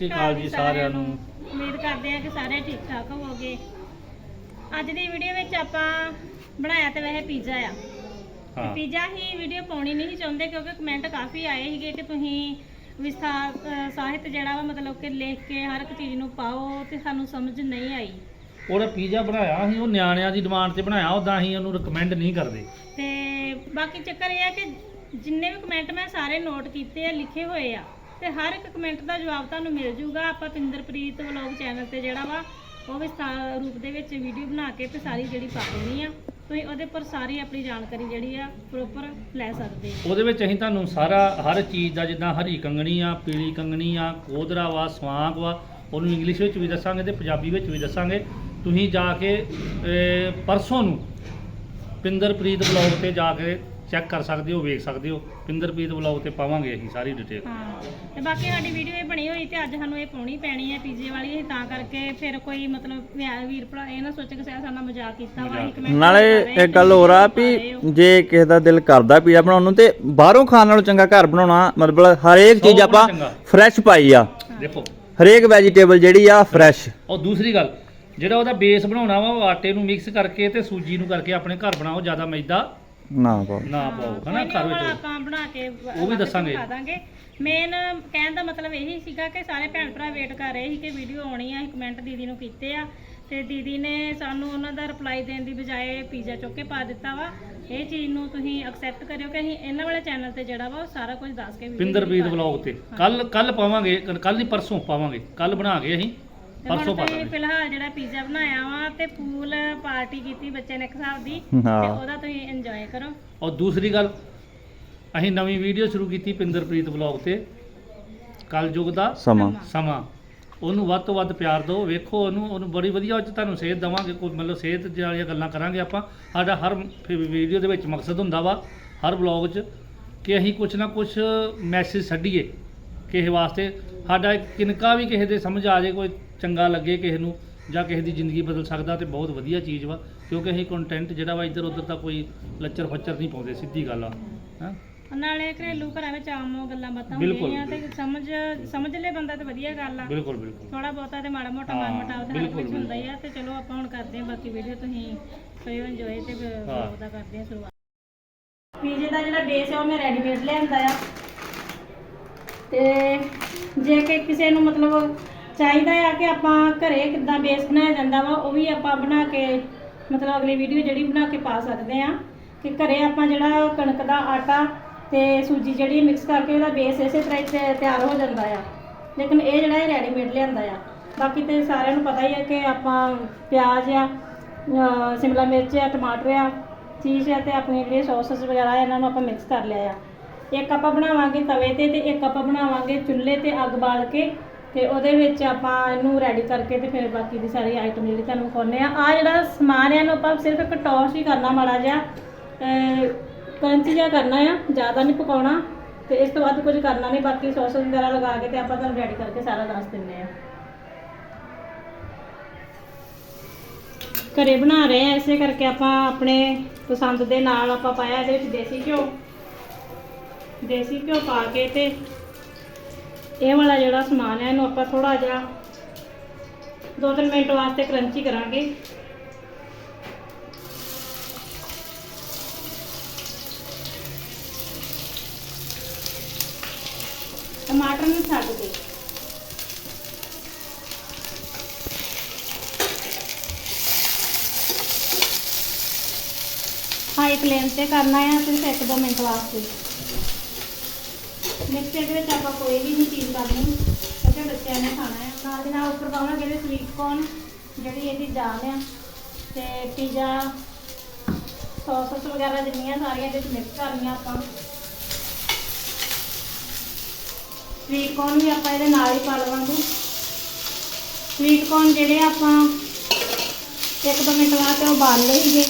ਸ੍ਰੀ ਅਕਾਲ ਜੀ ਸਾਰਿਆਂ ਨੂੰ। ਉਮੀਦ ਕਰਦੇ ਹਾਂ ਕਿ ਸਾਰੇ ਠੀਕ ਠਾਕ ਹੋਵੋਗੇ। ਅੱਜ ਦੀ ਵੀਡੀਓ ਵਿੱਚ ਆਪਾਂ ਬਣਾਇਆ ਤੇ ਵੈਸੇ ਪੀਜ਼ਾ ਆ। ਹਾਂ। ਪੀਜ਼ਾ ਹੀ ਵੀਡੀਓ ਪਾਉਣੀ ਨਹੀਂ ਚਾਹੁੰਦੇ ਕਿਉਂਕਿ ਕਮੈਂਟ ਕਾਫੀ ਆਏ ਸੀਗੇ ਕਿ ਤੁਸੀਂ ਵਿਸਥਾਰ ਸਾਹਿਤ ਜਿਹੜਾ ਵਾ ਮਤਲਬ ਕਿ ਲਿਖ ਕੇ ਹਰ ਇੱਕ ਚੀਜ਼ ਨੂੰ ਪਾਓ ਤੇ ਸਾਨੂੰ ਸਮਝ ਨਹੀਂ ਆਈ। ਉਹਦਾ ਪੀਜ਼ਾ ਬਣਾਇਆ ਸੀ ਉਹ ਨਿਆਣਿਆਂ ਦੀ ਡਿਮਾਂਡ ਤੇ ਬਣਾਇਆ ਉਦਾਂ ਅਸੀਂ ਉਹਨੂੰ ਰეკਮੈਂਡ ਨਹੀਂ ਕਰਦੇ। ਤੇ ਬਾਕੀ ਚੱਕਰ ਇਹ ਆ ਕਿ ਜਿੰਨੇ ਵੀ ਕਮੈਂਟ ਮੈਂ ਸਾਰੇ ਨੋਟ ਕੀਤੇ ਆ ਲਿਖੇ ਹੋਏ ਆ। ਤੇ ਹਰ ਇੱਕ ਕਮੈਂਟ ਦਾ ਜਵਾਬ ਤੁਹਾਨੂੰ ਮਿਲ ਜੂਗਾ। ਆਪਾਂ ਪਿੰਦਰਪ੍ਰੀਤ ਵਲੌਗ ਚੈਨਲ ਤੇ ਜਿਹੜਾ ਵਾ, ਉਹ ਵਿਸਥਾਰ ਰੂਪ ਦੇ ਵਿੱਚ ਵੀਡੀਓ ਬਣਾ ਕੇ ਤੇ ਸਾਰੀ ਜਿਹੜੀ ਪਾ ਦੇਣੀ ਆ। ਤੁਸੀਂ ਉਹਦੇ ਪਰ ਸਾਰੀ ਆਪਣੀ ਜਾਣਕਾਰੀ ਜਿਹੜੀ ਆ ਪ੍ਰੋਪਰ ਲੈ ਸਕਦੇ ਹੋ। ਉਹਦੇ ਵਿੱਚ ਅਸੀਂ ਤੁਹਾਨੂੰ ਸਾਰਾ, ਹਰ ਚੀਜ਼ ਦਾ ਜਿੱਦਾਂ ਹਰੀ ਕੰਗਣੀ ਆ, ਪੀਲੀ ਕੰਗਣੀ ਆ ਕੋਦਰਾ ਵਾ, ਸਵਾਂਗ ਵਾ, ਉਹਨੂੰ ਇੰਗਲਿਸ਼ ਵਿੱਚ ਵੀ ਦੱਸਾਂਗੇ ਤੇ ਪੰਜਾਬੀ ਵਿੱਚ ਵੀ ਦੱਸਾਂਗੇ। ਤੁਸੀਂ ਜਾ ਕੇ ਪਰਸੋਂ ਨੂੰ ਪਿੰਦਰਪ੍ਰੀਤ ਬਲੌਗ ਤੇ ਜਾ ਕੇ ਚੈੱਕ ਕਰ ਸਕਦੇ ਹੋ ਵੇਖ ਸਕਦੇ ਹੋ। ਪਿੰਦਰਪ੍ਰੀਤ ਬਲੌਗ ਤੇ ਪਾਵਾਂਗੇ ਅਸੀਂ ਸਾਰੀ ਡਿਟੇਲ ਹਾਂ ਤੇ ਬਾਕੀ ਸਾਡੀ ਵੀਡੀਓ ਇਹ ਬਣੀ ਹੋਈ ਤੇ ਅੱਜ ਸਾਨੂੰ ਇਹ ਪਾਉਣੀ ਪੈਣੀ ਹੈ ਪੀਜ਼ੇ ਵਾਲੀ ਅਸੀਂ ਤਾਂ ਕਰਕੇ ਫਿਰ ਕੋਈ ਮਤਲਬ ਵਿਆਹ ਵੀਰ ਭਰਾ ਇਹ ਨਾ ਸੋਚੇ ਕਿ ਸਾਡਾ ਮਜ਼ਾਕ ਕੀਤਾ ਵਾ ਅਸੀਂ comment ਨਾਲੇ ਕਰ ਇੱਕ ਗੱਲ ਹੋਰ ਆ ਵੀ ਜੇ ਕਿਸੇ ਦਾ ਦਿਲ ਕਰਦਾ ਪੀਜ਼ਾ ਬਣਾਉਣ ਨੂੰ ਤੇ ਬਾਹਰੋਂ ਖਾਣ ਨਾਲੋਂ ਚੰਗਾ ਘਰ ਬਣਾਉਣਾ ਮਤਲਬ ਹਰੇਕ ਚੀਜ਼ ਸੌ ਆਪਾਂ ਗੁਣਾ ਚੰਗਾ। ਫਰੈਸ਼ ਪਾਈ ਆ। ਦੇਖੋ। ਹਰੇਕ ਵੈਜੀਟੇਬਲ ਜਿਹੜੀ ਆ ਫਰੈਸ਼ ਔਰ ਦੂਸਰੀ ਗੱਲ ਜਿਹੜਾ ਉਹਦਾ ਬੇਸ ਬਣਾਉਣਾ ਵਾ ਉਹ ਆਟੇ ਨੂੰ ਮਿਕਸ ਕਰਕੇ ਤੇ ਸੂਜੀ ਨੂੰ ਕਰਕੇ ਆਪਣੇ ਘਰ ਬਣਾਓ ਜ਼ਿਆਦਾ ਮੈਦਾ ਨਾ ਪਾਓ। ਨਾ ਪਾਓ ਹਨਾ ਕੋਈ ਘਰ ਉਹ ਵਿੱਚ ਆਪਾਂ ਬਣਾ ਕੇ ਵ- ਉਹ ਵੀ ਦੱਸਾਂਗੇ। ਦਿਖਾ ਦਾਂਗੇ। ਮੇਨ ਕਹਿਣ ਦਾ ਮਤਲਬ ਇਹੀ ਸੀਗਾ ਕਿ ਸਾਰੇ ਭੈਣ ਭਰਾ ਵੇਟ ਕਰ ਰਹੇ ਸੀ ਕਿ ਵੀਡੀਓ ਆਉਣੀ ਆ। ਕਮੈਂਟ ਦੀਦੀ ਨੂੰ ਕੀਤੇ ਆ। ਤੇ ਦੀਦੀ ਨੇ ਸਾਨੂੰ ਉਹਨਾਂ ਦਾ ਰਿਪਲਾਈ ਦੇਣ ਦੀ ਬਜਾਏ ਪੀਜ਼ਾ ਚੁੱਕ ਕੇ ਪਾ ਦਿੱਤਾ ਵਾ। ਇਹ ਚੀਜ਼ ਨੂੰ ਤੁਸੀਂ ਐਕਸੈਪਟ ਕਰਿਓ ਕਿ ਅਸੀਂ ਇਹਨਾਂ ਵਾਲੇ ਚੈਨਲ ਤੇ ਜਿਹੜਾ ਵਾ ਉਹ ਸਾਰਾ ਕੁਝ ਦੱਸ ਕੇ video ਪਿੰਦਰਪ੍ਰੀਤ ਪਾ ਰਹੇ ਵਲੌਗ ਤੇ। ਕੱਲ ਕੱਲ ਪਾਵਾਂਗੇ ਕੱਲ ਦੀ ਪਰਸੋਂ ਪਾਵਾਂਗੇ। ਕੱਲ ਬਣਾ ਕੇ ਅਸੀਂ। ਪਰਸੋਂ ਹੁਣ ਪਾ ਤੁਸੀਂ ਦਾਂਗੇ। ਫਿਲਹਾਲ ਜਿਹੜਾ ਪੀਜ਼ਾ ਬਣਾਇਆ ਵਾ ਤੇ ਪੂਲ ਪਾਰਟੀ ਕੀਤੀ ਬੱਚੇ ਨੇ ਇੱਕ ਹਿਸਾਬ ਦੀ ਹਾਂ। ਤੇ ਉਹਦਾ ਤੁਸੀਂ ਇੰਜੋਏ ਕਰੋ। ਔਰ ਦੂਸਰੀ ਗੱਲ ਅਸੀਂ ਨਵੀਂ ਵੀਡੀਓ ਸ਼ੁਰੂ ਕੀਤੀ ਪਿੰਦਰਪ੍ਰੀਤ ਵਲੌਗ ਤੇ। ਕਲਯੁਗ ਦਾ ਸਮਾਂ। ਸਮਾਂ। ਉਹਨੂੰ ਵੱਧ ਤੋਂ ਵੱਧ ਪਿਆਰ ਦਿਓ। ਵੇਖੋ ਉਹਨੂੰ ਉਹਨੂੰ ਬੜੀ ਵਧੀਆ ਉਹ 'ਚ ਤੁਹਾਨੂੰ ਸੇਧ ਦਵਾਂਗੇ। ਕੋਈ ਮਤਲਬ ਸੇਧ ਵਾਲੀਆਂ ਗੱਲਾਂ ਕਰਾਂਗੇ ਆਪਾਂ। ਸਾਡਾ ਹਰ ਵੀਡੀਓ ਦੇ ਵਿੱਚ ਮਕਸਦ ਹੁੰਦਾ ਵਾ ਹਰ ਵਲੌਗ 'ਚ ਕਿ ਅਸੀਂ ਕੁਝ ਨਾ ਕੁਝ ਮੈਸੇਜ ਛੱਡੀਏ। ਕਿਸੇ ਵਾਸਤੇ। ਸਾਡਾ ਇੱਕ ਕਿਨਕਾ ਵੀ ਕਿਸੇ ਦੇ ਸਮਝ ਆ ਜਾਏ ਕੋਈ ਚੰਗਾ ਲੱਗੇ ਕਿਸੇ ਨੂੰ ਜਾਂ ਕਿਸੇ ਦੀ ਜ਼ਿੰਦਗੀ ਬਦਲ ਸਕਦਾ ਤੇ ਬਹੁਤ ਵਧੀਆ ਚੀਜ਼ ਵਾ ਕਿਉਂਕਿ ਅਸੀਂ ਕੰਟੈਂਟ ਜਿਹੜਾ ਵਾ ਇੱਧਰ ਉੱਧਰ ਦਾ ਕੋਈ ਲੱਚਰ ਫੱਚਰ ਨਹੀਂ ਪਾਉਂਦੇ ਸਿੱਧੀ ਗੱਲ ਆ। ਹੈਂ? ਨਾਲੇ ਘਰੇਲੂ ਘਰਾਂ ਵਿੱਚ ਆਮ ਗੱਲਾਂ ਬਾਤਾਂ ਬਿਲਕੁਲ। ਹੁੰਦੀਆਂ ਤੇ ਸਮਝ ਸਮਝ ਲੈ ਬੰਦਾ ਤੇ ਵਧੀਆ ਗੱਲ ਆ। ਬਿਲਕੁਲ ਬਿਲਕੁਲ। ਥੋੜਾ ਬਹੁਤਾ ਤੇ ਮਾੜਾ ਮੋਟਾ ਹਾਂ, ਮਨ ਮਟਾਵ ਤੇ ਹਰ ਬਿਲਕੁਲ, ਕੁਝ ਹੁੰਦਾ ਹੀ ਆ ਤੇ ਚਲੋ ਆਪਾਂ ਹੁਣ ਕਰਦੇ ਹਾਂ ਬਾਕੀ ਵੀਡੀਓ ਤੁਸੀਂ ਕਰਿਓ ਇੰਜੋਏ ਤੇ ਹਾਂ। ਵਲੌਗ ਦਾ ਕਰਦੇ ਹਾਂ ਸ਼ੁਰੂਆਤ। ਪੀਜ਼ੇ ਦਾ ਜਿਹੜਾ ਬੇਸ ਆ ਉਹ ਮੈਂ ਰੈਡੀਮੇਡ ਲਿਆਂਦਾ ਆ। ਤੇ ਜੇ ਕਿ ਕਿਸੇ ਨੂੰ ਮਤਲਬ ਚਾਹੀਦਾ ਆ ਕਿ ਆਪਾਂ ਘਰੇ ਕਿੱਦਾਂ ਬੇਸ ਬਣਾਇਆ ਜਾਂਦਾ ਵਾ ਉਹ ਵੀ ਆਪਾਂ ਬਣਾ ਕੇ ਮਤਲਬ ਅਗਲੀ ਵੀਡੀਓ ਜਿਹੜੀ ਬਣਾ ਕੇ ਪਾ ਸਕਦੇ ਆ। ਕਿ ਘਰੇ ਆਪਾਂ ਜਿਹੜਾ ਕਣਕ ਦਾ ਆਟਾ ਤੇ ਸੂਜੀ ਜਿਹੜੀ ਮਿਕਸ ਕਰਕੇ ਉਹਦਾ ਬੇਸ ਇਸੇ ਤਰ੍ਹਾਂ ਹੀ ਤਿਆਰ ਹੋ ਜਾਂਦਾ ਆ। ਲੇਕਿਨ ਇਹ ਜਿਹੜਾ ਇਹ ਰੈਡੀਮੇਡ ਲਿਆਂਦਾ ਆ। ਬਾਕੀ ਤੇ ਸਾਰਿਆਂ ਨੂੰ ਪਤਾ ਹੀ ਹੈ ਕਿ ਆਪਾਂ ਪਿਆਜ਼ ਆ ਸ਼ਿਮਲਾ ਮਿਰਚ ਆ ਟਮਾਟਰ ਆ ਚੀਜ਼ ਆ ਤੇ ਆਪਣੀ ਜਿਹੜੀ ਸੌਸਸ ਵਗੈਰਾ ਆ, ਇਹਨਾਂ ਨੂੰ ਆਪਾਂ ਮਿਕਸ ਕਰ ਲਿਆ ਆ। ਇੱਕ ਆਪਾਂ ਬਣਾਵਾਂਗੇ ਤਵੇ ਤੇ ਤੇ ਇੱਕ ਆਪਾਂ ਬਣਾਵਾਂਗੇ ਚੁੱਲ੍ਹੇ ਤੇ ਅੱਗ ਬਾਲ ਕੇ ਤੇ ਉਹਦੇ ਵਿੱਚ ਆਪਾਂ ਇਹਨੂੰ ਰੈਡੀ ਕਰਕੇ ਤੇ ਫਿਰ ਬਾਕੀ ਦੀ ਸਾਰੀ ਆਈਟਮ ਜਿਹੜੀ ਤੁਹਾਨੂੰ ਵਿਖਾਉਂਦੇ ਆ ਆ ਜਿਹੜਾ ਸਮਾਨ ਹੈ ਇਹਨੂੰ ਆਪਾਂ ਸਿਰਫ ਇੱਕ ਟੌਸ ਹੀ ਕਰਨਾ ਮਾੜਾ ਜਿਹਾ ਕਰੰਚੀ ਜਿਹਾ ਕਰਨਾ ਆ, ਜ਼ਿਆਦਾ ਨਹੀਂ ਪਕਾਉਣਾ ਤੇ ਇਸ ਤੋਂ ਬਾਅਦ ਕੁਝ ਕਰਨਾ ਨਹੀਂ, ਬਾਕੀ ਸੌਸ ਵਗੈਰਾ ਲਗਾ ਕੇ ਤੇ ਆਪਾਂ ਤੁਹਾਨੂੰ ਰੈਡੀ ਕਰਕੇ ਸਾਰਾ ਦੱਸ ਦਿੰਦੇ ਆ ਘਰੇ ਬਣਾ ਰਹੇ ਆ ਇਸੇ ਕਰਕੇ ਆਪਾਂ ਆਪਣੇ ਪਸੰਦ ਦੇ ਨਾਲ ਆਪਾਂ ਪਾਇਆ ਇਹਦੇ ਵਿੱਚ ਦੇਸੀ ਘਿਓ। ਦੇਸੀ ਘਿਓ ਪਾ ਕੇ ਤੇ ਇਹ ਵਾਲਾ ਜਿਹੜਾ ਸਮਾਨ ਹੈ, ਇਹਨੂੰ ਆਪਾਂ ਥੋੜਾ ਜਿਹਾ 2-3 ਮਿੰਟ ਵਾਸਤੇ ਕਰੰਚੀ ਕਰਾਂਗੇ। ਟਮਾਟਰ ਨੂੰ ਛੱਡ ਕੇ। ਹਾਈ ਫਲੇਮ ਤੇ ਕਰਨਾ ਹੈ, ਸਿਰਫ 1-2 ਮਿੰਟ ਵਾਸਤੇ। ਮਿਕਸਚਰ ਦੇ ਵਿੱਚ ਆਪਾਂ ਕੋਈ ਵੀ ਨਹੀਂ ਚੀਜ਼ ਪਾਣੀ ਕਿਉਂਕਿ ਬੱਚਿਆਂ ਨੇ ਖਾਣਾ ਹੈ। ਨਾਲ ਦੇ ਨਾਲ ਉੱਪਰ ਪਾਉਣਾ ਇਹਦੇ ਸਵੀਟ ਕੋਰਨ ਜਿਹੜੀ ਇਹਦੀ ਦਾਲ ਆ, ਤੇ ਪੀਜ਼ਾ ਸੌਸਸ ਵਗੈਰਾ ਜਿੰਨੀਆਂ ਸਾਰੀਆਂ ਇਹਦੇ ਵਿੱਚ ਮਿਕਸ ਕਰਨੀਆਂ ਆਪਾਂ। ਸਵੀਟ ਕੋਰਨ ਵੀ ਆਪਾਂ ਇਹਦੇ ਨਾਲ ਹੀ ਪਾ ਲਵਾਂਗੇ। ਸਵੀਟ ਕੋਰਨ ਜਿਹੜੇ ਆਪਾਂ ਇੱਕ ਦੋ ਮਿੰਟ ਵਾਸਤੇ ਉਬਾਲ ਲਈਏ।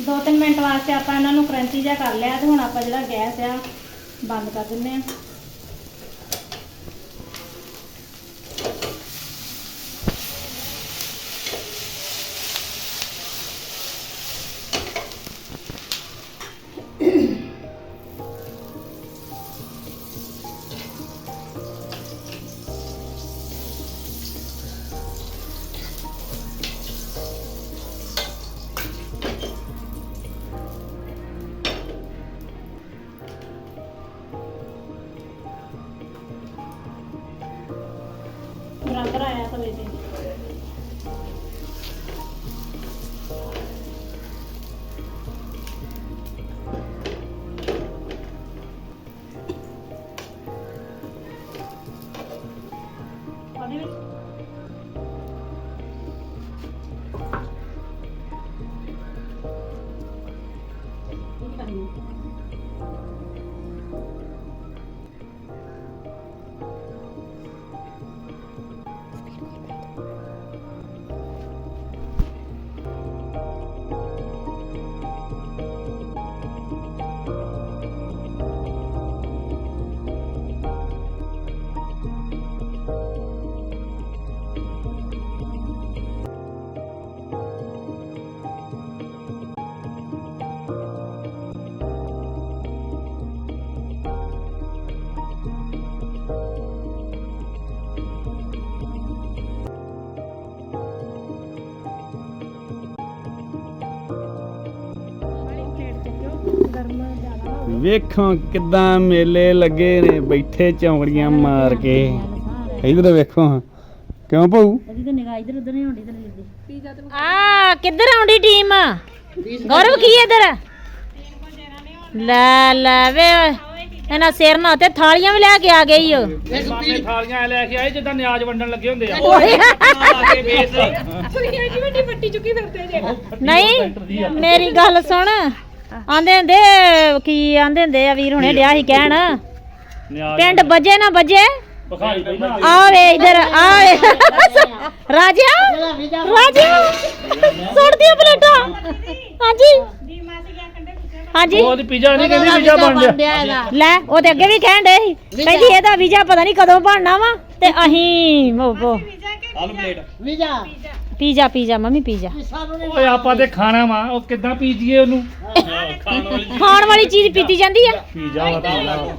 2-3 ਮਿੰਟ ਵਾਸਤੇ ਆਪਾਂ ਇਹਨਾਂ ਨੂੰ ਕਰੰਚੀ ਜਿਹਾ ਕਰ ਲਿਆ ਤੇ ਹੁਣ ਆਪਾਂ ਜਿਹੜਾ ਗੈਸ ਆ, ਬੰਦ ਕਰ ਦਿੰਨੇ ਆ ਬਰਾਬਰ ਆਇਆ ਤਵੇ ਵੇਖੋ ਕਿਦਾਂ ਮੇਲੇ ਲੱਗੇ ਨੇ ਬੈਠੇ ਚੌਂਕੜੀਆਂ ਮਾਰ ਕੇ। ਇਧਰ ਵੇਖੋ ਹਾਂ। ਕਿਉਂ ਭਾਊ? ਉਹਦੀ ਤਾਂ ਨਿਗਾਹ ਇਧਰ ਉਧਰ ਨਹੀਂ ਹੁੰਦੀ ਤੇ ਦੀ ਆ ਕਿੱਧਰ ਆਉਂਦੀ ਟੀਮ ਗੌਰਵ ਕੀ ਇਧਰ? ਲੈ ਲੈ ਵੇ ਇਹਨਾਂ ਸਿਰ ਨਾ ਤੇ ਥਾਲੀਆਂ ਵੀ ਲੈ ਕੇ ਆ ਗਈ ਓ। ਥਾਲੀਆਂ ਐ ਲੈ ਕੇ ਆਏ ਜਿੱਦਾਂ ਨਿਆਜ ਵੰਡਣ ਲੱਗੇ ਹੁੰਦੇ ਆ। ਨਹੀਂ ਮੇਰੀ ਗੱਲ ਸੁਣ। ਆਂਦੇ ਹੁੰਦੇ ਕੀ ਆਂਦੇ ਹੁੰਦੇ ਆ ਵੀਰ ਹੁਣੇ ਡਿਆ ਸੀ ਕਹਿਣ। ਪਿੰਡ ਵੱਜੇ ਨਾ ਵੱਜੇ। ਪਹਿਲਾਂ ਆ ਵੇ ਇਧਰ ਆ ਵੇ ਰਾਜਾ ਰਾਜਾ ਸੁੱਟ ਦਿਓ ਪਲੇਟਾਂ। ਹਾਂਜੀ। ਹਾਂਜੀ। ਉਹ ਤੇ ਪੀਜ਼ਾ ਨਹੀਂ ਕਹਿੰਦੀ ਪੀਜ਼ਾ ਬਣ ਗਿਆ। ਲੈ ਉਹ ਤੇ ਅੱਗੇ ਵੀ ਕਹਿਣ ਡੇ ਸੀ। ਕਹਿੰਦੀ ਇਹਦਾ ਵੀਜ਼ਾ ਪਤਾ ਨਹੀਂ ਕਦੋਂ ਬਣਨਾ ਵਾ ਤੇ ਅਸੀਂ ਉਹ- ਉਹ- ਪੀਜ਼ਾ ਪੀਜ਼ਾ ਮੰਮੀ ਪੀਜ਼ਾ ਓਏ ਆਪਾਂ ਤੇ ਖਾਣਾ ਵਾ ਉਹ ਕਿੱਦਾਂ ਪੀਜੀਏ ਉਹਨੂੰ ਖਾਣ ਵਾਲੀ ਚੀਜ਼ ਪੀਤੀ ਜਾਂਦੀ ਆ ਪੀਜ਼ਾ ਵਾ ਵਾ।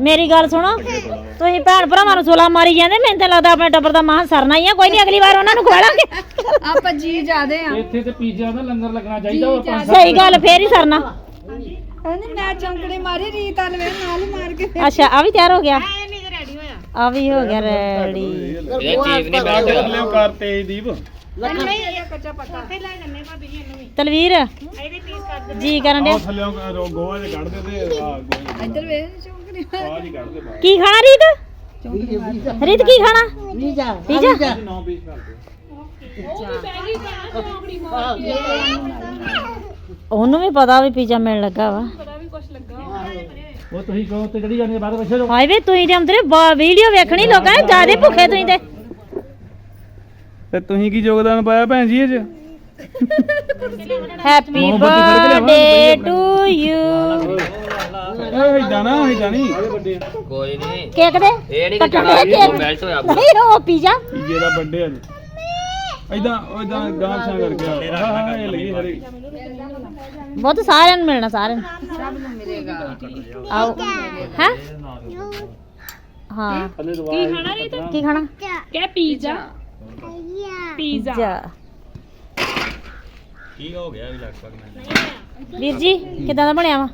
ਮੇਰੀ ਗੱਲ ਸੁਣੋ ਤੁਸੀਂ ਭੈਣ ਭਰਾਵਾਂ ਨੂੰ ਸੋਲਾ ਮਾਰੀ ਜਾਂਦੇ ਮੈਨੂੰ ਤਾਂ ਲੱਗਦਾ ਆਪਣੇ ਟੱਬਰ ਦਾ ਮਹਾਂ ਸਰਨਾ ਹੀ ਆ ਕੋਈ ਨਹੀਂ ਅਗਲੀ ਵਾਰ ਉਹਨਾਂ ਨੂੰ ਖਵਾਲਾਂਗੇ ਆਪਾਂ ਜੀ ਜਾਦੇ ਆ ਇੱਥੇ ਤੇ ਪੀਜ਼ਾ ਦਾ ਲੰਗਰ ਲੱਗਣਾ ਚਾਹੀਦਾ ਸਹੀ ਗੱਲ ਫੇਰ ਹੀ ਸਰਨਾ ਕਹਿੰਦੇ ਮੈਂ ਚੌਂਕੜੀ ਮਾਰੀ ਰੀਤ ਵੇ ਨਾਲ ਹੀ ਮਾਰ ਕੇ ਅੱਛਾ ਆ ਵੀ ਤਿਆਰ ਹੋ ਗਿਆ? ਆ ਵੀ ਹੋ ਗਿਆ ਰੈਡੀ ਲਿਓ ਕਰ ਤੇਜਦੀਪ ਤਲਵੀਰ? ਜੀ ਕਰਨ ਦੇ ਥੱਲਿਓ ਗੋਆ ਦੇ ਕੱਢ ਦੇ ਤੇ ਆ ਗੋਆ ਇੱਧਰ ਵੇ ਚੌਂਕੜੀ ਆ ਜੀ ਕੱਢ ਦੇ ਬਾਹਰ। ਕੀ ਖਾਣਾ ਰੀਤ? ਰੀਤ ਕੀ ਖਾਣਾ? ਪੀਜ਼ਾ ਪੀਜ਼ਾ ਨੌ ਪੀਸ ਕਰ ਦੇ ਉਹਨੂੰ ਵੀ ਪਤਾ ਵੀ ਪੀਜ਼ਾ ਮਿਲਣ ਲੱਗਾ ਵਾ। ਉਹ ਤੁਸੀਂ ਕਹੋ ਤੇ ਜਿਹੜੀ ਜਾਂਦੇ ਬਾਅਦ ਵਿੱਚ ਚਲੋ ਹਾਏ ਵੇ ਤੁਸੀਂ ਤੇ ਅੰਦਰੇ ਵੀਡੀਓ ਵੇਖਣੀ ਲੋਕਾਂ ਨੇ ਜਿਆਦੇ ਭੁੱਖੇ ਤੁਸੀਂ ਤੇ। ਤੇ ਤੁਸੀਂ ਕੀ ਯੋਗਦਾਨ ਪਾਇਆ ਭੈਣ ਜੀ ਇਹ ਚ? ਹੈਪੀ ਬਰਥਡੇ ਟੂ ਯੂ ਓਏ ਇਦਾਂ ਨਾ ਇਦਾਂ ਨਹੀਂ। ਕੇਕ ਦੇ। ਇਹ ਨਹੀਂ ਕੱਟਣਾ ਮੈਲਟ ਹੋਇਆ ਨਹੀਂ ਉਹ ਪੀਜ਼ਾ। ਪੀਜੇ ਦਾ ਵੱਡੇ ਆ ਇਦਾਂ ਉਹ ਇਦਾਂ ਕਰਕੇ ਆ। ਇਹ ਲੱਗੀ ਹਰੇ ਬਹੁਤ ਸਾਰਿਆਂ ਨੂੰ ਮਿਲਣਾ ਸਾਰਿਆਂ ਨੂੰ। ਸਭ ਨੂੰ ਮਿਲੇਗਾ। ਆਓ। ਹੈ? ਹਾਂ। ਕੀ ਖਾਣਾ ਰੀਤ? ਕੀ ਖਾਣਾ? ਕਿ ਪੀਜ਼ਾ? ਪੀਜ਼ਾ। ਕੀ ਹੋ ਗਿਆ ਵੀ ਲਗਭਗ ਵੀਰ ਜੀ ਕਿਦਾਂ ਦਾ ਬਣਿਆ ਵਾ?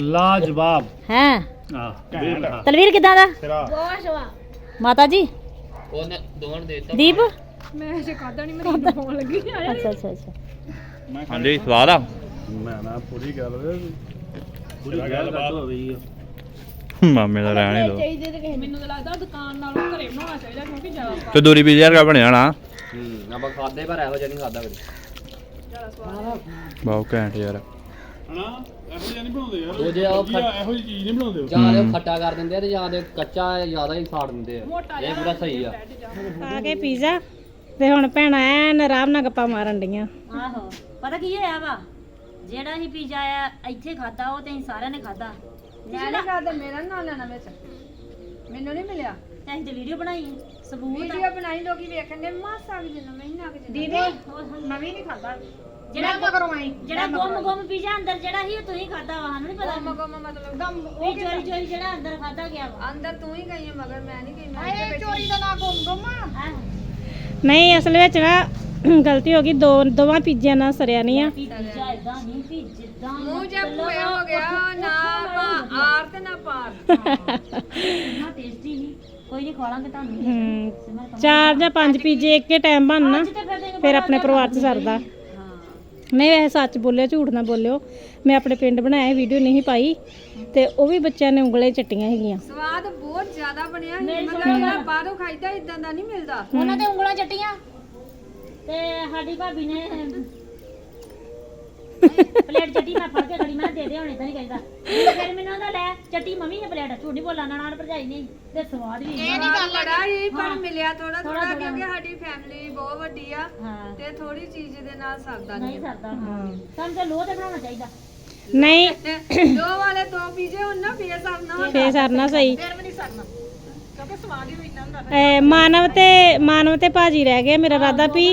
ਲਾਜਵਾਬ। ਹੈ। ਤਲਵੀਰ ਕਿਦਾਂ ਦਾ? ਮਾਤਾ ਜੀ? ਉਹਨੇ ਦੋਣ ਦੇ ਦੀਪ? ਮੈਂ ਜੇ ਖਾਦਾ ਨਹੀਂ ਮੈਂ ਤਾਂ ਹੋਣ ਲੱਗੀ ਅੱਛਾ ਅੱਛਾ ਅੱਛਾ। ਹਾਂਜੀ ਸਵਾਦ ਆ। ਮੈਂ ਨਾ ਪੂਰੀ ਗੱਲ ਪੂਰੀ ਗੱਲ ਬਾਤ ਹੋ ਗਈ ਆ। ਮਾਮੇ ਦਾ ਰਹਿਣ ਹੀ ਦੋ। ਮੈਨੂੰ ਤਾਂ ਲੱਗਦਾ ਦੁਕਾਨ ਨਾਲੋਂ ਘਰੇ ਬਣਾਉਣਾ ਚਾਹੀਦਾ ਕਿਉਂਕਿ ਜ਼ਿਆਦਾ ਤੇ ਦੂਰੀ ਪੀਜ਼ਾ ਵਰਗਾ ਬਣਿਆ ਨਾ ਹੂੰ ਆਪਾਂ ਖਾਦੇ ਪਰ ਇਹੋ ਜਿਹਾ ਨਹੀਂ ਖਾਦਾ ਕਦੇ। ਬਹੁਤ ਘੈਂਟ ਯਾਰ। ਹਨਾ? ਇਹੋ ਜਿਹਾ ਨਹੀਂ ਬਣਾਉਂਦੇ ਯਾਰ। ਉਹ ਜੇ ਉਹ ਇਹੋ ਜਿਹੀ ਚੀਜ਼ ਨਹੀਂ ਬਣਾਉਂਦੇ ਉਹ। ਜਾਂ ਉਹ ਖੱਟਾ ਕਰ ਦਿੰਦੇ ਆ ਤੇ ਜਾਂ ਤੇ ਕੱਚਾ ਜ਼ਿਆਦਾ ਹੀ ਸਾੜ ਦਿੰਦੇ ਆ। ਇਹ ਪੂਰਾ ਸਹੀ ਆ। ਆ ਕੇ ਪੀਜ਼ਾ। ਤੇ ਹੁਣ ਭੈਣਾਂ ਐਨ ਆਰਾਮ ਨਾਲ ਗੱਪਾਂ ਮਾਰਨ ਡੀਆਂ ਆਹੋ ਪਤਾ ਕੀ ਹੋਇਆ ਵਾ? ਜਿਹੜਾ ਹੀ ਪੀਜ਼ਾ ਆ ਇੱਥੇ ਖਾਦਾ ਉਹ ਤੇ ਅਸੀਂ ਸਾਰਿਆਂ ਨੇ ਖਾਦਾ ਮੈਂ ਨਹੀਂ ਖਾਦਾ ਮੇਰਾ ਨਾਂ ਲੈਣਾ ਵਿੱਚ। ਮੈਨੂੰ ਨਹੀਂ ਮਿਲਿਆ। ਤੇ ਅਸੀਂ ਤੇ ਵੀਡੀਓ ਬਣਾਈ ਸਬੂਤ ਆ। ਵੀਡੀਓ ਬਣਾਈ ਲੋਕੀ ਵੇਖਣ ਦੇ ਮਾਸਾ ਵੀ ਜਿੰਨਾ ਮਹੀਨਾ ਕਿ ਦੀਦੀ ਨਵੀਂ ਨਹੀਂ ਖਾਦਾ ਜਿਹੜਾ ਮੈਂ ਕਰਵਾਈ ਜਿਹੜਾ ਗੁੰਮ ਗੁੰਮ ਪੀਜ਼ਾ ਅੰਦਰ ਜਿਹੜਾ ਸੀ ਉਹ ਤੁਸੀਂ ਖਾਦਾ ਵਾ ਸਾਨੂੰ ਨਹੀਂ ਪਤਾ। ਮਗਮ ਮਤਲਬ ਵੀ ਚੋਰੀ ਚੋਰੀ ਜਿਹੜਾ ਅੰਦਰ ਖਾਦਾ ਗਿਆ ਵਾ। ਅੰਦਰ ਤੂੰ ਹੀ ਗਈ ਹੈ ਮਗਰ ਮੈਂ ਨਹੀਂ ਗਈ ਮੈਂ ਚੋਰੀ ਨਹੀਂ ਅਸਲ ਵਿੱਚ ਨਾ ਗਲਤੀ ਹੋ ਗਈ ਦੋ ਦੋਵਾਂ ਪੀਜ਼ਿਆਂ ਨਾਲ ਸਰਿਆ ਨਹੀਂ ਆ। ਪੀਜ਼ਾ ਇਦਾਂ ਨਹੀਂ ਵੀ ਜਿੱਦਾਂ ਮੂੰਹ ਜੇ ਭੂਏ ਹੋ ਗਿਆ ਨਾ ਪਾ ਆਰ ਤੇ ਨਾ ਪਾਰ ਇੰਨਾ ਟੇਸਟੀ ਸੀ ਕੋਈ ਨਹੀਂ ਖਵਾਲਾਂਗੇ ਤੁਹਾਨੂੰ। ਹੂੰ। ਚਾਰ ਜਾਂ ਪੰਜ ਪੀਜ਼ੇ ਇੱਕੇ ਟਾਈਮ ਬਣਨਾ ਤੇ ਫਿਰ ਤੈਨੂੰ ਫਿਰ ਆਪਣੇ ਪਰਿਵਾਰ 'ਚ ਸਰਦਾ। ਨਹੀਂ ਵੈਸੇ ਸੱਚ ਬੋਲਿਓ ਝੂਠ ਨਾ ਬੋਲਿਓ। ਮੈਂ ਆਪਣੇ ਪਿੰਡ ਬਣਾਇਆ ਵੀਡੀਓ ਨਹੀਂ ਪਾਈ। ਤੇ ਉਹ ਵੀ ਬੱਚਿਆਂ ਨੇ ਉਂਗਲੇ ਚੱਟੀਆਂ ਹੈਗੀਆਂ ਸਵਾਦ ਬਹੁਤ ਜ਼ਿਆਦਾ ਬਣਿਆ ਸੀ। ਮਤਲਬ ਜਿਹੜਾ ਬਾਹਰੋਂ ਖਾਈਦਾ ਇਦਾਂ ਦਾ ਨਹੀਂ ਮਿਲਦਾ। ਉਹਨਾਂ ਤੇ ਉਂਗਲਾਂ ਚੱਟੀਆਂ। ਤੇ ਸਾਡੀ ਭਾਬੀ ਨੇ ਪਲੇਟ ਚੱਟੀ ਮੈਂ ਫੜ ਕੇ ਖੜੀ ਮੈਂ ਕਿਹਾ ਦੇ ਦੇ ਹੁਣੇ ਤਾਂ ਨਹੀਂ ਕਹਿੰਦਾ। ਫਿਰ ਮੈਨੂੰ ਆਂਦਾ ਲੈ ਚੱਟੀ ਮੰਮੀ ਨੇ ਪਲੇਟ ਝੂਠ ਨਹੀਂ ਬੋਲਣਾ ਨਾਲ ਭਰਜਾਈ ਨੇ। ਤੇ ਸਵਾਦ ਵੀ ਇਹ ਨਹੀਂ ਗੱਲ ਬੜਾ ਹੀ ਪਰ ਮਿਲਿਆ ਥੋੜਾ ਥੋੜਾ ਕਿਉਂਕਿ ਸਾਡੀ ਫੈਮਿਲੀ ਬਹੁਤ ਵੱਡੀ ਆ ਹਾਂ। ਤੇ ਥੋੜੀ ਚੀਜ਼ ਦੇ ਨਾਲ ਸਰਦਾ ਨਹੀਂ ਨਹੀਂ ਸਰਦਾ ਹਾਂ। ਸਾਨੂੰ ਤਾਂ ਲੋਹ ਤੇ ਬਣਾਉਣਾ ਚਾਹੀਦਾ। ਨਹੀਂ। ਤੇ ਦੋ ਵਾਲੇ ਦੋ ਪੀਜੇ ਹੁਣ ਨਾ ਫੇਰ ਸਰਨਾ ਫੇਰ ਸਰਨਾ ਸਹੀ। ਫਿਰ ਵੀ ਨਹੀਂ ਸਰਨਾ। ਐ ਮਾਨਵ ਤੇ ਮਾਨਵ ਤੇ ਭਾਜੀ ਰਹਿ ਗਏ ਮੇਰਾ ਰਾਦਾ ਵੀ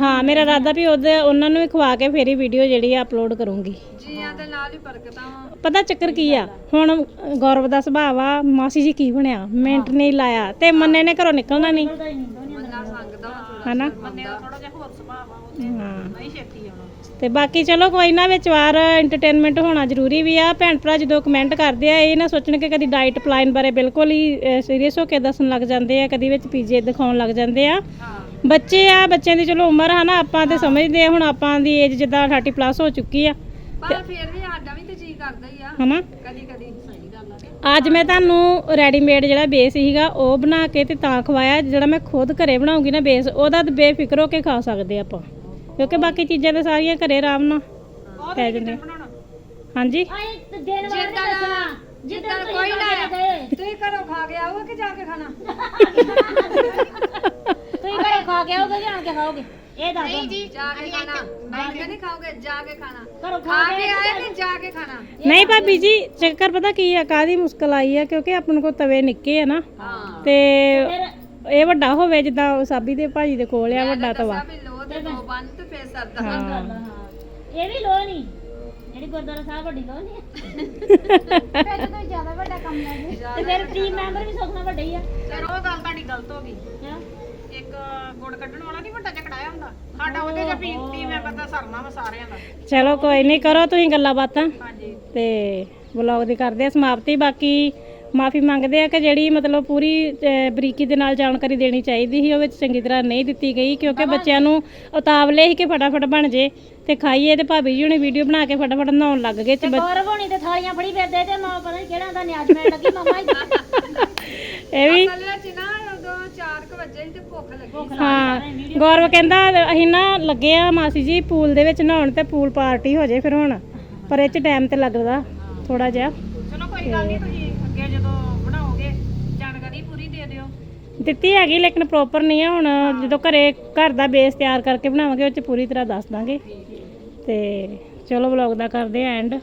ਹਾਂ ਮੇਰਾ ਰਾਦਾ ਵੀ ਉਹਦੇ ਉਹਨਾਂ ਨੂੰ ਵੀ ਖਵਾ ਕੇ ਫੇਰ ਹੀ ਵੀਡੀਓ ਜਿਹੜੀ ਆ ਅਪਲੋਡ ਕਰੂੰਗੀ। ਜੀਆਂ ਦੇ ਨਾਲ ਹੀ ਬਰਕਤਾਂ ਵਾ। ਪਤਾ ਚੱਕਰ ਕੀ ਆ? ਹੁਣ ਗੌਰਵ ਦਾ ਸੁਭਾਅ ਆ ਮਾਸੀ ਜੀ ਕੀ ਬਣਿਆ? ਮਿੰਟ ਨਹੀਂ ਲਾਇਆ ਤੇ ਮੰਨੇ ਨੇ ਘਰੋਂ ਨਿਕਲਣਾ ਨਹੀਂ। ਮੰਨਾ ਸੰਗਦਾ ਵਾ ਥੋੜਾ ਹਨਾ? ਹਾਂ। ਤੇ ਬਾਕੀ ਚਲੋ ਕੋਈ ਨਾ ਵਿੱਚ ਵਾਰ ਐਂਟਰਟੇਨਮੈਂਟ ਹੋਣਾ ਜ਼ਰੂਰੀ ਵੀ ਆ। ਭੈਣ ਭਰਾ ਜਦੋਂ ਕਮੈਂਟ ਕਰਦੇ ਆ ਇਹ ਨਾ ਸੋਚਣ ਕਿ ਕਦੀ ਡਾਈਟ ਪਲਾਨ ਬਾਰੇ ਬਿਲਕੁਲ ਹੀ ਸੀਰੀਅਸ ਹੋ ਕੇ ਦੱਸਣ ਲੱਗ ਜਾਂਦੇ ਆ ਕਦੀ ਵਿੱਚ ਪੀਜੇ ਦਿਖਾਉਣ ਲੱਗ ਜਾਂਦੇ ਆ। ਬੱਚੇ ਆ ਬੱਚਿਆਂ ਦੀ ਚਲੋ ਉਮਰ ਹੈ ਨਾ ਆਪਾਂ ਤੇ ਸਮਝਦੇ ਆ ਹੁਣ ਆਪਾਂ ਦੀ ਏਜ ਜਿੱਦਾਂ 30 ਪਲੱਸ ਹੋ ਚੁੱਕੀ ਆ। ਪਰ ਫੇਰ ਵੀ ਸਾਡਾ ਵੀ ਤੇ ਜੀ ਕਰਦਾ ਹੀ ਆ। ਹਨਾ? ਕਦੀ ਕਦੀ ਸਹੀ ਗੱਲ ਆ। ਅੱਜ ਮੈਂ ਤੁਹਾਨੂੰ ਰੈਡੀਮੇਡ ਜਿਹੜਾ ਬੇਸ ਸੀਗਾ ਉਹ ਬਣਾ ਕੇ ਤੇ ਤਾਂ ਖਵਾਇਆ ਜਿਹੜਾ ਮੈਂ ਖੁਦ ਘਰੇ ਬਣਾਉਂਗੀ ਨਾ ਬੇਸ ਉਹਦਾ ਤੇ ਬੇਫਿਕਰ ਹੋ ਕੇ ਖਾ ਸਕਦੇ ਆਪਾਂ। ਕਿਉਂਕਿ ਬਾਕੀ ਚੀਜ਼ਾਂ ਤਾਂ ਸਾਰੀਆਂ ਘਰੇ ਆਰਾਮ ਨਾਲ ਪੈ ਜਾਂਦੀਆਂ। ਹਾਂਜੀ? ਜਿੱਦਾਂ ਕੋਈ ਨਾ ਆਇਆ। ਤੁਸੀਂ ਘਰੋਂ ਖਾ ਕੇ ਆਓਗੇ ਕਿ ਜਾ ਕੇ ਖਾਣਾ? ਖਾ ਕੇ ਆਓਗੇ ਜਾਂ ਆਣ ਕੇ ਖਾਓਗੇ। ਇਹ ਦੱਸ ਦਿਓ ਜਾ ਕੇ ਖਾਣਾ। ਬੈਠ ਕੇ ਨਹੀਂ ਖਾਓਗੇ ਜਾ ਕੇ ਖਾਣਾ। ਘਰੋਂ ਖਾ ਕੇ ਆਏ ਕਿ ਜਾ ਕੇ ਖਾਣਾ। ਨਹੀਂ ਭਾਬੀ ਜੀ ਚੱਕਰ ਪਤਾ ਕੀ ਆ ਕਾਦੀ ਮੁਸ਼ਕਲ ਆਈ ਆ ਕਿਉਂਕਿ ਆਪਣੇ ਕੋਲ ਤਵੇ ਨਿੱਕੇ ਆ ਨਾ। ਹਾਂ। ਤੇ ਇਹ ਵੱਡਾ ਹੋਵੇ ਜਿੱਦਾਂ ਉਹ ਸਾਬੀ ਦੇ ਭਾਜੀ ਦੇ ਕੋਲ ਆ ਵੱਡਾ ਤਵਾ। ਵੀ ਲੋ ਤੇ ਦੋ ਬੰਨ ਤੇ ਫੇਰ ਸਰਦਾ। ਹਾਂ। ਹਾਂ। ਇਹ ਵੀ ਲੋ ਨਹੀਂ। ਜਿਹੜੀ ਗੁਰਦੁਆਰਾ ਸਾਹਿਬ ਵੱਡੀ ਲੋ ਨਹੀਂ ਫਿਰ ਤਾਂ ਜ਼ਿਆਦਾ ਵੱਡਾ ਕੰਮ ਲੈ ਗਏ ਤੇ ਫਿਰ ਟੀਮ ਮੈਂਬਰ ਵੀ ਸੁਖਣਾ ਵੱਡੇ ਹੀ ਆ। ਫਿਰ ਉਹ ਗੱਲ ਤੁਹਾਡੀ ਗਲਤ ਹੋ ਗਈ। ਗੁੜ ਕੱਢਣ ਵਾਲਾ ਨਹੀਂ ਵੱਡਾ ਚਕੜਾਇਆ ਹੁੰਦਾ? ਸਾਡਾ ਉਹਦੇ ਚ ਪੀ ਪੀ ਮੈਂ ਪਤਾ ਸਰਨਾ ਵਾ ਸਾਰਿਆਂ ਦਾ। ਚਲੋ ਕੋਈ ਨਹੀਂ ਕਰੋ ਤੁਸੀਂ ਗੱਲਾਂ ਬਾਤਾਂ। ਹਾਂਜੀ। ਤੇ ਵਲੌਗ ਦੀ ਕਰਦੇ ਆ ਸਮਾਪਤੀ ਬਾਕੀ ਮਾਫੀ ਮੰਗਦੇ ਆ ਕਿ ਜਿਹੜੀ ਮਤਲਬ ਪੂਰੀ ਅਹ, ਬਰੀਕੀ ਦੇ ਨਾਲ ਜਾਣਕਾਰੀ ਦੇਣੀ ਚਾਹੀਦੀ ਸੀ ਉਹ ਵਿੱਚ ਚੰਗੀ ਤਰ੍ਹਾਂ ਨਹੀਂ ਦਿੱਤੀ ਗਈ ਕਿਉਂਕਿ ਬੱਚਿਆਂ ਨੂੰ ਉਤਾਵਲੇ ਸੀ ਕਿ ਫਟਾਫਟ ਬਣ ਜੇ ਤੇ ਖਾਈਏ ਤੇ ਭਾਬੀ ਜੀ ਹੁਣੇ ਵੀਡੀਓ ਬਣਾ ਕੇ ਫਟਾਫਟ ਨਹਾਉਣ ਲੱਗ ਗਏ ਤੇ ਬੱਚ- ਗੌਰਵ ਹੋਣੀ ਤੇ ਥਾਲੀਆਂ ਫੜੀ ਫਿਰਦੇ ਤੇ ਮਾਂ ਪਤਾ ਨਹੀਂ ਕਿਹੜਾ ਦਾ ਨਿਆਜ ਮੈਂ ਲੱਗੀ ਮਮਾ ਇਹ ਵੀ ਅਸਲ ਵਿੱਚ ਨਾ ਉਦੋਂ 4 ਵਜੇ ਸੀ ਤੇ ਭੁੱਖ ਲੱਗੀ ਹਾਂ। ਗੌਰਵ ਕਹਿੰਦਾ ਅਸੀਂ ਨਾ ਲੱਗੇ ਆ ਮਾਸੀ ਜੀ ਪੂਲ ਦੇ ਵਿੱਚ ਨਹਾਉਣ ਤੇ ਪੂਲ ਪਾਰਟੀ ਹੋ ਜੇ ਫਿਰ ਹੁਣ। ਪਰ ਇਹ ਚ ਟਾਈਮ ਤੇ ਲੱਗਦਾ ਥੋੜਾ ਜਿਹਾ। ਚਲੋ ਕੋਈ ਗੱਲ ਨਹੀਂ ਤੁਸੀਂ ਅੱਗੇ ਜਦੋਂ ਬਣਾਓਗੇ ਜਾਣਕਾਰੀ ਪੂਰੀ ਦੇ ਦਿਓ। ਦਿੱਤੀ ਹੈਗੀ ਲੇਕਿਨ ਪ੍ਰੋਪਰ ਨਹੀਂ ਆ। ਹੁਣ ਜਦੋਂ ਘਰੇ ਘਰ ਦਾ ਬੇਸ ਤਿਆਰ ਕਰਕੇ ਬਣਾਵਾਂਗੇ ਉਹ ਚ ਪੂਰੀ ਤਰ੍ਹਾਂ ਦੱਸ ਦਾਂਗੇ। ਤੇ ਚਲੋ ਵਲੌਗ ਦਾ ਕਰਦੇ ਆ ਐਂਡ